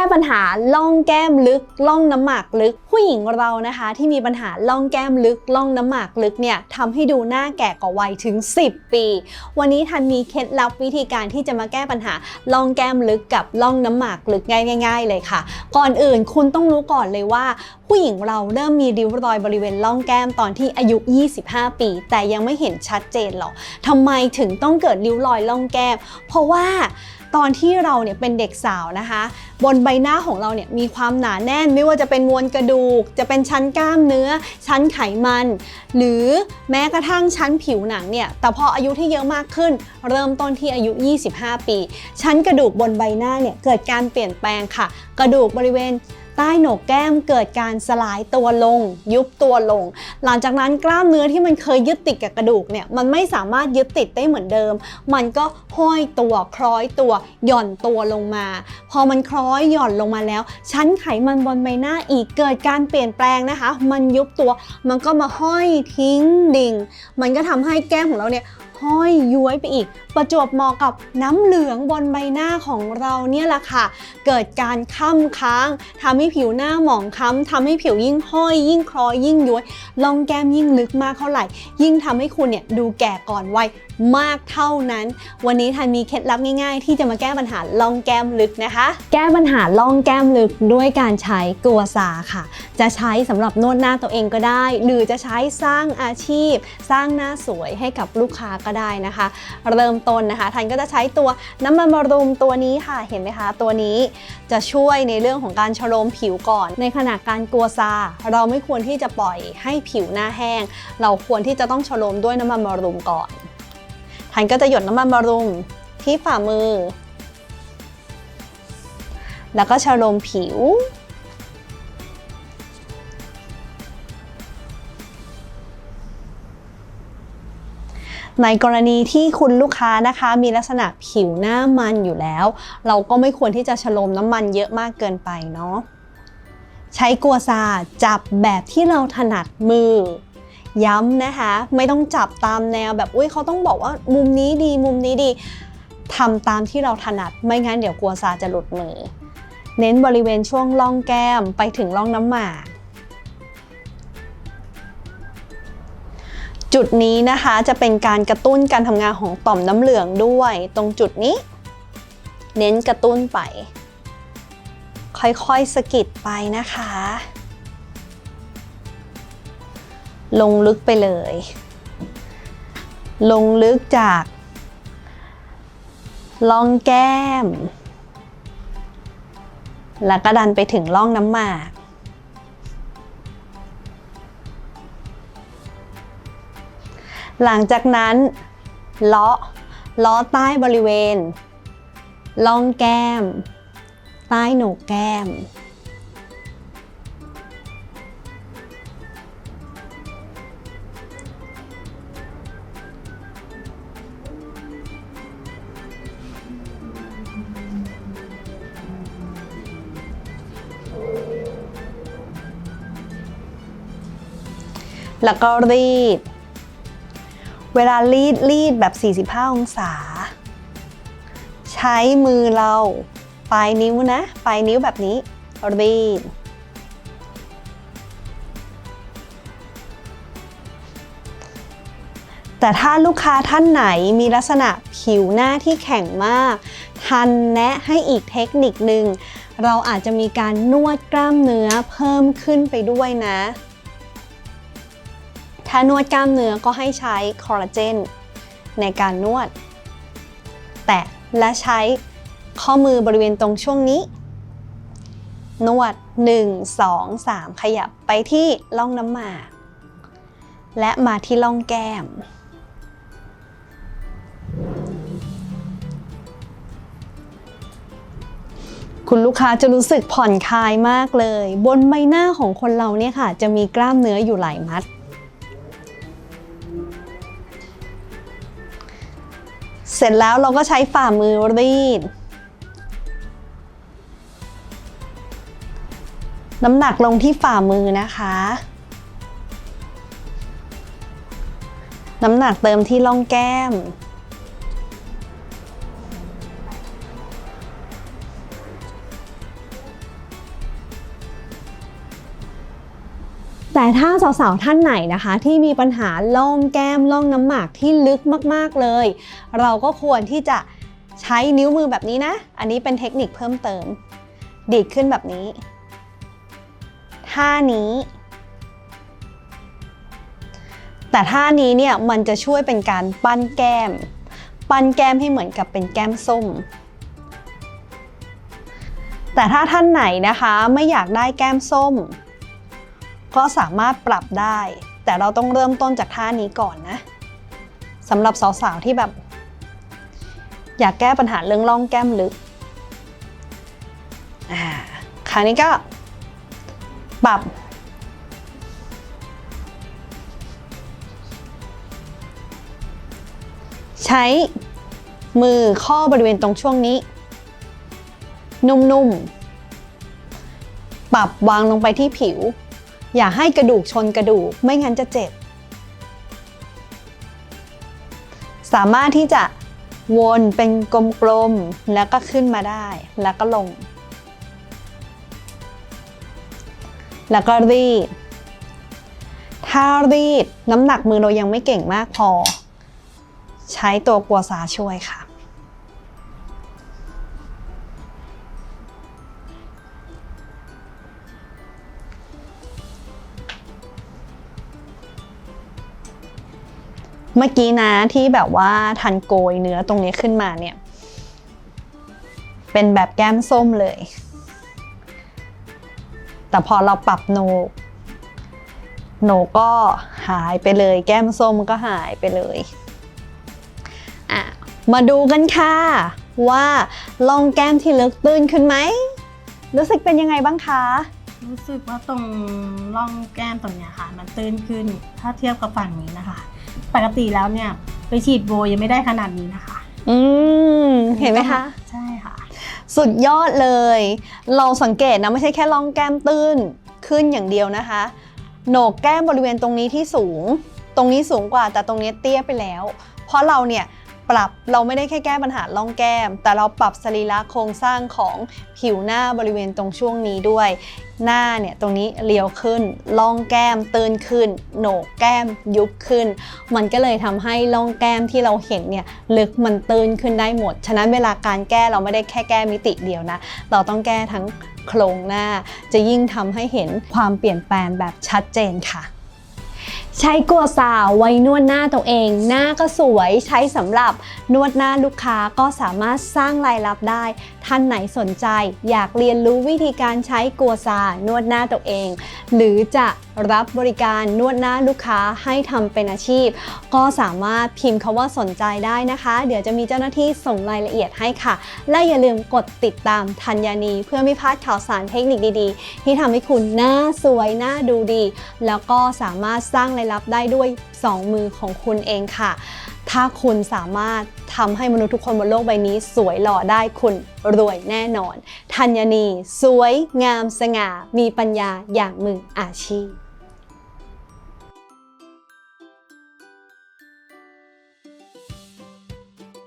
ก้ปัญหาล่องแก้มลึกล่องน้ำหมากลึก ผู้หญิงเรานะคะ ที่มีปัญหาล่องแก้มลึกล่องน้ำหมากลึกเนี่ยทำให้ดูหน้าแก่กว่าวัยถึง 10 ปี วันนี้ทันมีเคล็ดลับวิธีการที่จะมาแก้ปัญหาล่องแก้มลึกกับล่องน้ำหมากลึกง่าย ๆ เลยค่ะ ก่อนอื่นคุณต้องรู้ก่อนเลยว่า ผู้หญิงเราเริ่มมีริ้วรอยบริเวณล่องแก้มตอนที่อายุ 25 ปี แต่ยังไม่เห็นชัดเจนหรอกทำไมถึงต้องเกิดริ้วรอยล่องแก้ม เพราะว่า ตอนที่เราเนี่ยเป็นเด็กสาวนะคะ บนใบหน้าของเราเนี่ยมีความหนาแน่น ไม่ว่าจะเป็นมวลกระดูก จะเป็นชั้นกล้ามเนื้อ ชั้นไขมัน หรือแม้กระทั่งชั้นผิวหนังเนี่ยแต่พออายุที่เยอะมากขึ้น เริ่มต้นที่อายุ 25 ปี ชั้นกระดูกบนใบหน้าเนี่ยเกิดการเปลี่ยนแปลงค่ะ กระดูกบริเวณ ใต้โหนกแก้มเกิดการสลายตัวลง ยุบตัวลง หลังจากนั้นกล้ามเนื้อที่มันเคยยึดติดกับกระดูกเนี่ยมันไม่สามารถยึดติดได้เหมือนเดิม มันก็ห้อยตัวคล้อยตัวหย่อนตัวลงมา พอมันคล้อยหย่อนลงมาแล้ว ชั้นไขมันบนใบหน้าอีกเกิดการเปลี่ยนแปลงนะคะ มันยุบตัวมันก็มาห้อยทิ้งดิ่ง มันก็ทำให้แก้มของเราเนี่ย ห้อยย้วยไปอีก ประจวบเหมาะกับน้ำเหลืองบนใบหน้าของเราเนี่ยแหละค่ะ เกิดการค้ำค้างทำให้ผิวหน้าหมองค้ำทำให้ผิวยิ่งห้อยยิ่งคล้อยยิ่งย้วยลองแก้มยิ่งลึกมากเท่าไหร่ ยิ่งทำให้คุณเนี่ยดูแก่ก่อนวัย มากเท่านั้น วันนี้ทันมีเคล็ดลับง่าย ๆ ที่จะมาแก้ปัญหาล่องแก้มลึกนะคะ แก้ปัญหาล่องแก้มลึกด้วยการใช้กัวซาค่ะ จะใช้สำหรับนวดหน้าตัวเองก็ได้ หรือจะใช้สร้างอาชีพ สร้างหน้าสวยให้กับลูกค้าก็ได้นะคะ เริ่มต้นนะคะทันก็จะใช้ตัวน้ำมันบำรุงตัวนี้ค่ะเห็นไหมคะ ตัวนี้จะช่วยในเรื่องของการชโลมผิวก่อน ในขณะการกัวซา เราไม่ควรที่จะปล่อยให้ผิวหน้าแห้ง เราควรที่จะต้องชโลมด้วยน้ำมันบำรุงก่อน ทันก็จะหยดน้ำมันบำรุงที่ฝ่ามือ แล้วก็ชโลมผิว ในกรณีที่คุณลูกค้านะคะ มีลักษณะผิวหน้ามันอยู่แล้ว เราก็ไม่ควรที่จะฉโลมน้ำมันเยอะมากเกินไปเนาะใช้กัวซาจับแบบที่เราถนัดมือ ย้ำนะคะ ไม่ต้องจับตามแนวแบบอุ้ยเขาต้องบอกว่ามุมนี้ดีมุมนี้ดีทำตามที่เราถนัดไม่งั้นเดี๋ยวกลัวซาจะหลุดมือ เน้นบริเวณช่วงร่องแก้มไปถึงร่องน้ำหมากจุดนี้นะคะจะเป็นการกระตุ้นการทำงานของต่อมน้ำเหลืองด้วย ตรงจุดนี้ เน้นกระตุ้นไป ค่อยๆสกิดไปนะคะ ลงลึกไปเลย ลงลึกจากล่องแก้ม แล้วก็ดันไปถึงร่องน้ำหมาก หลังจากนั้นเลาะเลาะใต้บริเวณล่องแก้ม ใต้โหนกแก้ม แล้วก็รีด เวลารีดรีดแบบ 45 องศา ใช้มือเรา ปลายนิ้วนะ ปลายนิ้วแบบนี้ รีด แต่ถ้าลูกค้าท่านไหนมีลักษณะผิวหน้าที่แข็งมาก ทันแนะให้อีกเทคนิคหนึ่งเราอาจจะมีการนวดกล้ามเนื้อเพิ่มขึ้นไปด้วยนะ ถ้านวดกล้ามเนื้อก็ให้ใช้คอลลาเจนในการนวด แตะและใช้ข้อมือบริเวณตรงช่วงนี้ นวด 1 2 3 ขยับไปที่ล่องน้ำหมาก และมาที่ล่องแก้ม คุณลูกค้าจะรู้สึกผ่อนคลายมากเลย บนใบหน้าของคนเราเนี่ยค่ะ จะมีกล้ามเนื้ออยู่หลายมัด เสร็จแล้วเราก็ใช้ฝ่ามือรีด น้ำหนักลงที่ฝ่ามือนะคะ น้ำหนักเติมที่ร่องแก้ม แต่ถ้าสาวๆท่านไหนนะคะ ที่มีปัญหาล่องแก้มล่องน้ำหมากที่ลึกมากๆเลย เราก็ควรที่จะใช้นิ้วมือแบบนี้นะ อันนี้เป็นเทคนิคเพิ่มเติม ดีดขึ้นแบบนี้ ท่านี้ แต่ท่านี้เนี่ยมันจะช่วยเป็นการปั้นแก้ม ปั้นแก้มให้เหมือนกับเป็นแก้มส้ม แต่ถ้าท่านไหนนะคะไม่อยากได้แก้มส้ม ก็สามารถปรับได้ แต่เราต้องเริ่มต้นจากท่านี้ก่อนนะสำหรับสาวๆที่แบบ อยากแก้ปัญหาเรื่องร่องแก้มลึกอ่าคราวนี้ก็ ปรับ ใช้มือข้อบริเวณตรงช่วงนี้ นุ่มๆ ปรับวางลงไปที่ผิว อย่าให้กระดูกชนกระดูก ไม่งั้นจะเจ็บ สามารถที่จะวนเป็นกลมๆ แล้วก็ขึ้นมาได้ แล้วก็ลง แล้วก็รีด ถ้ารีดน้ำหนักมือเรายังไม่เก่งมากพอ ใช้ตัวกัวซาช่วยค่ะ เมื่อกี้นะที่แบบว่าทันโกยเนื้อตรงนี้ขึ้นมาเนี่ย เป็นแบบแก้มส้มเลย แต่พอเราปรับโนโนกก็หายไปเลย แก้มส้มก็หายไปเลยอะมาดูกันค่ะ ว่าลองแก้มที่ลึกตื้นขึ้นไหม รู้สึกเป็นยังไงบ้างคะ รู้สึกว่าตรงร่องแก้มตรงเนี้ยค่ะ มันตื้นขึ้นถ้าเทียบกับฝั่งนี้นะคะ ปกติแล้วเนี่ยไปฉีดโบยังไม่ได้ขนาดนี้นะคะอืมเห็นไหมคะ ใช่ค่ะ สุดยอดเลย เราสังเกตนะไม่ใช่แค่ร่องแก้มตื้นขึ้นอย่างเดียวนะคะ โหนกแก้มบริเวณตรงนี้ที่สูง ตรงนี้สูงกว่าแต่ตรงนี้เตี้ยไปแล้ว เพราะเราเนี่ย ปรับเราไม่ได้แค่แก้ปัญหาร่องแก้ม แต่เราปรับสรีระโครงสร้างของผิวหน้าบริเวณตรงช่วงนี้ด้วย หน้าเนี่ยตรงนี้เรียวขึ้นร่องแก้มตื้นขึ้น โหนกแก้มยุบขึ้น มันก็เลยทำให้ร่องแก้มที่เราเห็นเนี่ยลึกมันตื้นขึ้นได้หมด ฉะนั้นเวลาการแก้เราไม่ได้แค่แก้มิติเดียวนะ เราต้องแก้ทั้งโครงหน้า จะยิ่งทำให้เห็นความเปลี่ยนแปลงแบบชัดเจนค่ะ ใช้กัวซาวไว้นวดหน้าตัวเอง หน้าก็สวยใช้สำหรับนวดหน้าลูกค้าก็สามารถสร้างรายรับได้ ท่านไหนสนใจ อยากเรียนรู้วิธีการใช้กัวซานวดหน้าตัวเอง หรือจะ รับบริการนวดหน้าลูกค้าให้ทำเป็นอาชีพ ก็สามารถพิมพ์คาว่าสนใจได้นะคะ เดี๋ยวจะมีเจ้าหน้าที่ส่งรายละเอียดให้ค่ะ และอย่าลืมกดติดตามธัญญนี เพื่อไม่พลาดข่าวสารเทคนิคดีๆ ที่ทำให้คุณหน้าสวยหน้าดูดี แล้วก็สามารถสร้างรายรับได้ด้วย 2 มือของคุณเองค่ะ ถ้าคุณสามารถทำให้มนุษย์ทุกคนบนโลกใบนี้ สวยหล่อได้คุณรวยแน่นอน ธัญนี สวย งามสง่า มีปัญญาอย่างมืออาชีพ